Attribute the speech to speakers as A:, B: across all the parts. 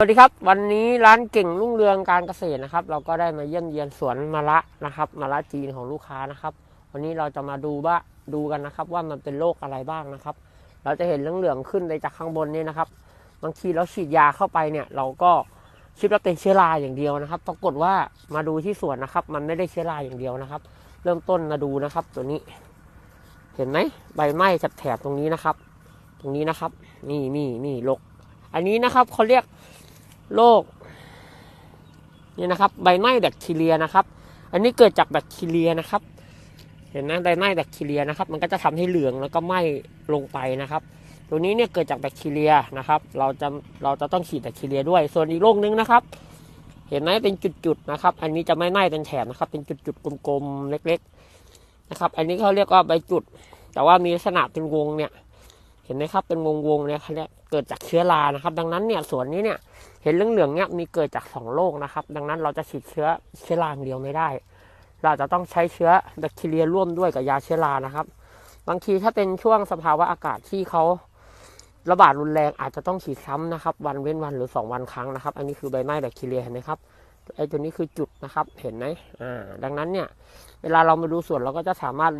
A: สวัสดีครับวันนี้ร้านเก่งรุ่งเรืองการเกษตรนะครับ เราก็ได้มาเยี่ยมเยียนสวนมะระนะครับมะระจีนของลูกค้านะครับ วันนี้เราจะมาดูว่าดูกันนะครับ ว่ามันเป็นโรคอะไรบ้างนะครับ เราจะเห็นเหลืองๆขึ้นในจากข้างบนนี่นะครับ บางทีเราฉีดยาเข้าไปเนี่ย เราก็คิดว่าเป็นเชื้อราอย่างเดียวนะครับ ปรากฏว่ามาดูที่สวนนะครับ มันไม่ได้เชื้อราอย่างเดียวนะครับ เริ่มต้นมาดูนะครับ ตัวนี้ เห็นไหมใบไม้แถบตรงนี้นะครับ ตรงนี้นะครับ นี่นี่นี่โรคอันนี้นะครับเขาเรียก โรคนี่นะครับใบไหม้แบคทีเรียนะครับ อันนี้เกิดจากแบคทีเรียนะครับ เห็นไหมใบไหม้แบคทีเรียนะครับ มันก็จะทำให้เหลืองแล้วก็ไหม้ลงไปนะครับตัวนี้เนี่ยเกิดจากแบคทีเรียนะครับ เราจะเราจะต้องฉีดแบคทีเรียด้วย ส่วนอีกโรคนึงนะครับ เห็นไหมเป็นจุดๆนะครับ อันนี้จะไม่ไหม้เป็นแถบนะครับ เป็นจุดๆกลมๆเล็ก ๆนะครับ อันนี้เขาเรียกว่าใบจุด แต่ว่ามีลักษณะเป็นวงเนี่ย เห็นไหมครับเป็นวงวงๆเนี่ยเขาเรียก เกิดจากเชื้อรานะครับ ดังนั้นเนี่ยสวนนี้เนี่ยเห็นเหลืองๆเนี่ยมีเกิดจากสองโรคนะครับ ดังนั้นเราจะฉีดเชื้อเชื้อรางเดียวไม่ได้ เราจะต้องใช้เชื้อแบคทีเรียร่วมด้วยกับยาเชื้อรานะครับ บางทีถ้าเป็นช่วงสภาวะอากาศที่เขาระบาดรุนแรงอาจจะต้องฉีดซ้ำนะครับ วันเว้นวันหรือสองวันครั้งนะครับ อันนี้คือใบไม้แบคทีเรียเห็นไหมครับไอ้ตัวนี้คือจุดนะครับเห็นไหมอ่าดังนั้นเนี่ยเวลาเรามาดูส่วนเราก็จะสามารถ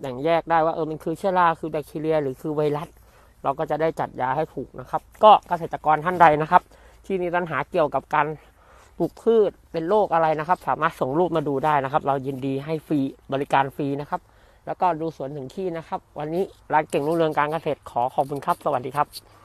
A: แบ่งแยกได้ว่าเออมันคือเชื้อราคือแบคทีเรีย หรือคือไวรัส เราก็จะได้จัดยาให้ถูกนะครับ ก็เกษตรกรท่านใดนะครับ ที่มีปัญหาเกี่ยวกับการปลูกพืชเป็นโรคอะไรนะครับ สามารถส่งรูปมาดูได้นะครับ เรายินดีให้ฟรีบริการฟรีนะครับ แล้วก็ดูสวนถึงที่นะครับ วันนี้ร้านเก่งรุ่งเรืองการเกษตรขอขอบคุณครับ สวัสดีครับ